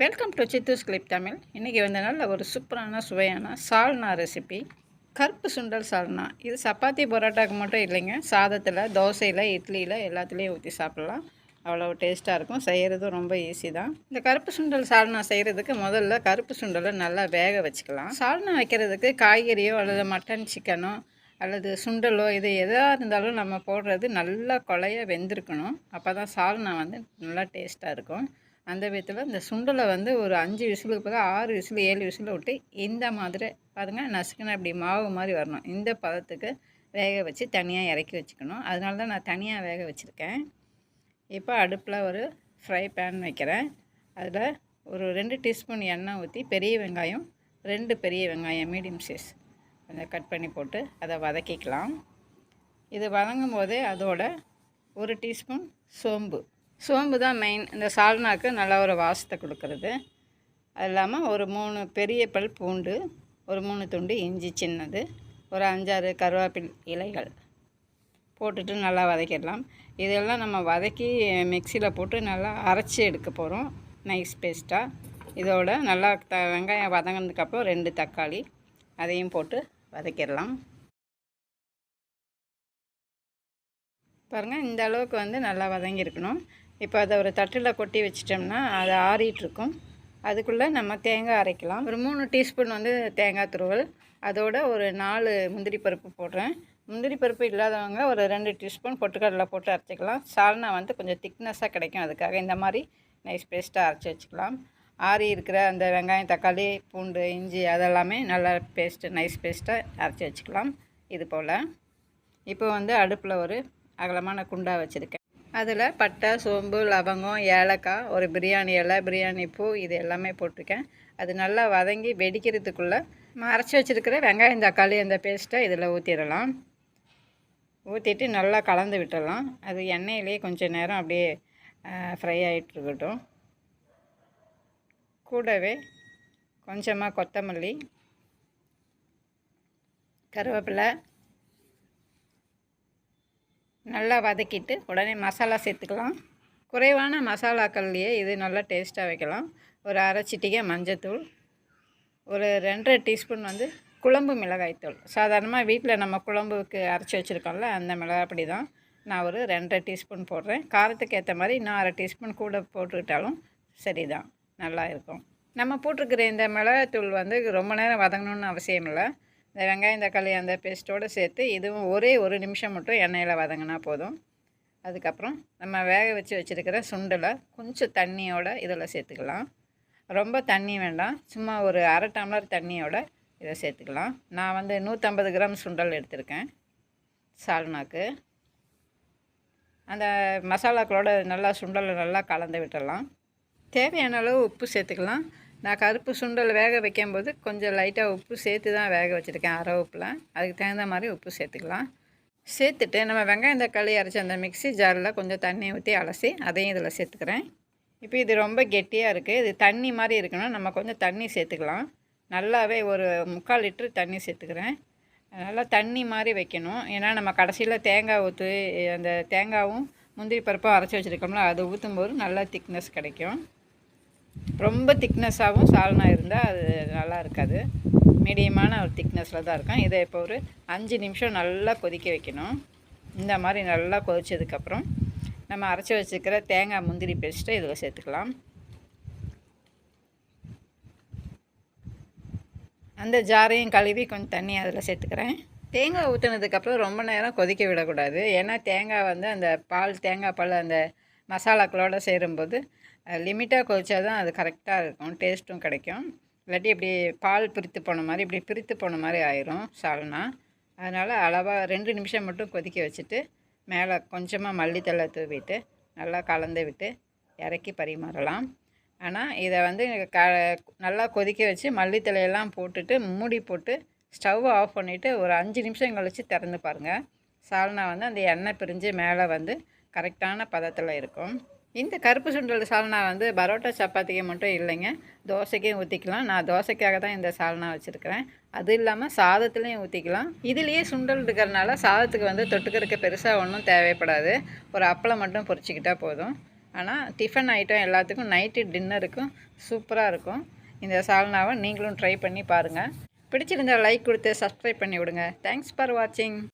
Welcome to Chithu's clip Tamil இன்றைக்கி வந்து நல்ல ஒரு சூப்பரான சுவையான சால்னா ரெசிபி கருப்பு சுண்டல் சால்னா. இது சப்பாத்தி பரோட்டாக்கு மட்டும் இல்லைங்க. சாதத்தில் தோசையில் இட்லியில் எல்லாத்துலேயும் ஊற்றி சாப்பிட்லாம். அவ்வளோ டேஸ்ட்டாக இருக்கும். செய்கிறதும் ரொம்ப ஈஸி தான். இந்த கருப்பு சுண்டல் சால்னா செய்கிறதுக்கு முதல்ல கருப்பு சுண்டலை நல்லா வேக வச்சுக்கலாம். சால்னா வைக்கிறதுக்கு காய்கறியோ அல்லது மட்டன் சிக்கனோ அல்லது சுண்டலோ இது எதாக இருந்தாலும் நம்ம போடுறது நல்லா கொலையாக வெந்திருக்கணும். அப்போ தான் சால்னா வந்து நல்லா டேஸ்ட்டாக இருக்கும். அந்த விதத்தில் இந்த சுண்டலை வந்து ஒரு அஞ்சு விசிலுக்கு பிறகு ஆறு விசில் ஏழு விசில் விட்டு இந்த மாதிரி பாருங்கள் நசுக்குன்னு அப்படி மாவு மாதிரி வரணும். இந்த பதத்துக்கு வேக வச்சு தனியாக இறக்கி வச்சுக்கணும். அதனால தான் நான் தனியாக வேக வச்சுருக்கேன். இப்போ அடுப்பில் ஒரு ஃப்ரை பேன் வைக்கிறேன். அதில் ஒரு ரெண்டு டீஸ்பூன் எண்ணெய் ஊற்றி பெரிய வெங்காயம் ரெண்டு பெரிய வெங்காயம் மீடியம் சைஸ் கொஞ்சம் கட் பண்ணி போட்டு அதை வதக்கிக்கலாம். இது வதங்கும் போதே அதோட ஒரு டீஸ்பூன் சோம்பு. சோம்பு தான் மெயின் இந்த சால்னாக்கு நல்ல ஒரு வாசத்தை கொடுக்கறது. அது இல்லாமல் ஒரு மூணு பெரிய பல் பூண்டு ஒரு மூணு துண்டு இஞ்சி சின்னது ஒரு அஞ்சாறு கருவேப்பில் இலைகள் போட்டுட்டு நல்லா வதக்கிடலாம். இதெல்லாம் நம்ம வதக்கி மிக்சியில் போட்டு நல்லா அரைச்சி எடுக்க போகிறோம் நைஸ் பேஸ்ட்டாக இதோட நல்லா த வெங்காயம் வதங்கினதுக்கப்புறம் ரெண்டு தக்காளி அதையும் போட்டு வதக்கிடலாம். பாருங்கள் இந்த அளவுக்கு வந்து நல்லா வதங்கியிருக்கணும். இப்போ அதை ஒரு தட்டில் கொட்டி வச்சிட்டோம்னா அது ஆறிட்டுருக்கும். அதுக்குள்ளே நம்ம தேங்காய் அரைக்கலாம். ஒரு மூணு டீஸ்பூன் வந்து தேங்காய் துருவல். அதோட ஒரு நாலு முந்திரி பருப்பு போடுறேன். முந்திரி பருப்பு இல்லாதவங்க ஒரு ரெண்டு டீஸ்பூன் பொட்டுக்கடலை போட்டு அரைச்சிக்கலாம். சால்னா வந்து கொஞ்சம் திக்னஸாக கிடைக்கும். அதுக்காக இந்த மாதிரி நைஸ் பேஸ்ட்டாக அரைச்சி வச்சுக்கலாம். ஆறி இருக்கிற அந்த வெங்காயம் தக்காளி பூண்டு இஞ்சி அதெல்லாமே நல்லா பேஸ்ட்டு நைஸ் பேஸ்ட்டாக அரைச்சி வச்சுக்கலாம். இது போல். இப்போ வந்து அடுப்பில் ஒரு அகலமான குண்டா வச்சுருக்கேன். அதில் பட்டை சோம்பு லவங்கம் ஏலக்காய் ஒரு பிரியாணி இலை பிரியாணி பூ இது எல்லாமே போட்டிருக்கேன். அது நல்லா வதங்கி வெடிக்கிறதுக்குள்ளே அரைச்சி வச்சுருக்கிற வெங்காயம் தக்காளி அந்த பேஸ்ட்டை இதில் ஊற்றிடலாம் ஊற்றிட்டு நல்லா கலந்து விட்டுடலாம். அது எண்ணெயிலே கொஞ்சம் நேரம் அப்படியே ஃப்ரை ஆகிட்டு இருக்கட்டும். கூடவே கொஞ்சமாக கொத்தமல்லி கருவேப்பிலை நல்லா வதக்கிட்டு உடனே மசாலா சேர்த்துக்கலாம். குறைவான மசாலாக்கள்லேயே இது நல்லா டேஸ்ட்டாக வைக்கலாம். ஒரு அரை சிட்டிகை மஞ்சத்தூள் ஒரு ரெண்டரை டீஸ்பூன் வந்து குழம்பு மிளகாய்த்தூள். சாதாரணமாக வீட்டில் நம்ம குழம்புக்கு அரைச்சி வச்சுருக்கோம்ல அந்த மிளகாய் அப்படி தான் நான் ஒரு ரெண்டரை டீஸ்பூன் போடுறேன். காரத்துக்கு ஏற்ற மாதிரி இன்னும் அரை டீஸ்பூன் கூட போட்டுக்கிட்டாலும் சரிதான் நல்லா இருக்கும். நம்ம போட்டிருக்கிற இந்த மிளகாய்த்தூள் வந்து ரொம்ப நேரம் வதங்கணும்னு அவசியம் இல்லை இந்த வெங்காயம் தக்காளி அந்த பேஸ்ட்டோடு சேர்த்து இதுவும் ஒரே ஒரு நிமிஷம் மட்டும் எண்ணெயில் வதங்கினா போதும். அதுக்கப்புறம் நம்ம வேக வச்சு வச்சுருக்கிற சுண்டலை கொஞ்சம் தண்ணியோட இதில் சேர்த்துக்கலாம். ரொம்ப தண்ணி வேண்டாம். சும்மா ஒரு அரை டம்ளர் தண்ணியோட இதை சேர்த்துக்கலாம். நான் வந்து நூற்றம்பது கிராம் சுண்டல் எடுத்திருக்கேன். சால்னாக்கு. அந்த மசாலாக்களோட நல்லா சுண்டலை நல்லா கலந்து விட்டுடலாம். தேவையான அளவு உப்பு சேர்த்துக்கலாம். நான் கருப்பு சுண்டல் வேக வைக்கும்போது கொஞ்சம் லைட்டாக உப்பு சேர்த்து தான் வேக வச்சுருக்கேன் அரை உப்பில். அதுக்கு தகுந்த மாதிரி உப்பு சேர்த்துக்கலாம். சேர்த்துட்டு நம்ம வெங்காயம் தக்காளி அரைச்சி அந்த மிக்ஸி ஜாரில் கொஞ்சம் தண்ணி ஊற்றி அலசி அதையும் இதில் சேர்த்துக்கிறேன். இப்போ இது ரொம்ப கெட்டியாக இருக்குது இது தண்ணி மாதிரி இருக்கணும். நம்ம கொஞ்சம் தண்ணி சேர்த்துக்கலாம். நல்லாவே ஒரு முக்கால் லிட்ரு தண்ணி சேர்த்துக்கிறேன். நல்லா தண்ணி மாதிரி வைக்கணும். ஏன்னா நம்ம கடைசியில் தேங்காய் ஊற்று அந்த தேங்காவும் முந்திரி பருப்பும் அரைச்சி வச்சுருக்கோம்ல அது ஊற்றும்போது நல்லா திக்னஸ் கிடைக்கும். ரொம்ப திக்னஸ்ஸாகவும் சால்னா இருந்தால் அது நல்லா இருக்காது. மீடியமான ஒரு திக்னஸில் தான் இருக்கும். இதை இப்போ ஒரு அஞ்சு நிமிஷம் நல்லா கொதிக்க வைக்கணும். இந்த மாதிரி நல்லா கொதித்ததுக்கப்புறம் நம்ம அரைச்சி வச்சுக்கிற தேங்காய் முந்திரி பேஸ்ட்டை இதில் சேர்த்துக்கலாம். அந்த ஜாரையும் கழுவி கொஞ்சம் தண்ணி அதில் சேர்த்துக்கிறேன். தேங்காய் ஊற்றுனதுக்கப்புறம் ரொம்ப நேரம் கொதிக்க விடக்கூடாது. ஏன்னா தேங்காய் வந்து அந்த பால் தேங்காய் பால் அந்த மசாலாக்களோடு சேரும்போது லிமிட்டாக கொதிச்சா தான் அது கரெக்டாக இருக்கும். டேஸ்ட்டும் கிடைக்கும். இல்லாட்டி இப்படி பால் பிரித்து போன மாதிரி இப்படி பிரித்து போன மாதிரி ஆயிரும் சால்னா. அதனால் அளவாக ரெண்டு நிமிஷம் மட்டும் கொதிக்க வச்சுட்டு மேலே கொஞ்சமாக மல்லித்தலை தூவிட்டு நல்லா கலந்து விட்டு இறக்கி பரிமாறலாம். ஆனால் இதை வந்து க நல்லா கொதிக்க வச்சு மல்லித்தலையெல்லாம் போட்டுட்டு மூடி போட்டு ஸ்டவ் ஆஃப் பண்ணிவிட்டு ஒரு அஞ்சு நிமிஷம் கழித்து திறந்து பாருங்கள் சால்னா வந்து அந்த எண்ணெய் பிரிஞ்சு மேலே வந்து கரெக்டான பதத்தில் இருக்கும். இந்த கருப்பு சுண்டல் சால்னா வந்து பரோட்டா சப்பாத்திக்கு மட்டும் இல்லைங்க. தோசைக்கும் ஊற்றிக்கலாம் நான் தோசைக்காக தான் இந்த சால்னா வச்சுருக்கிறேன். அது இல்லாமல் சாதத்துலேயும் ஊற்றிக்கலாம் இதுலேயே சுண்டல் இருக்கிறனால சாதத்துக்கு வந்து தொட்டுக்கிறதுக்கு பெருசாக ஒன்றும் தேவைப்படாது. ஒரு அப்பளம் மட்டும் பொரிச்சிக்கிட்டால் போதும். ஆனால் டிஃபன் ஐட்டம் எல்லாத்துக்கும் நைட்டு டின்னருக்கும் சூப்பராக இருக்கும். இந்த சால்னாவை நீங்களும் ட்ரை பண்ணி பாருங்கள் பிடிச்சிருந்தா லைக் கொடுத்து சப்ஸ்கிரைப் பண்ணி விடுங்க. தேங்க்ஸ் ஃபார் வாட்சிங்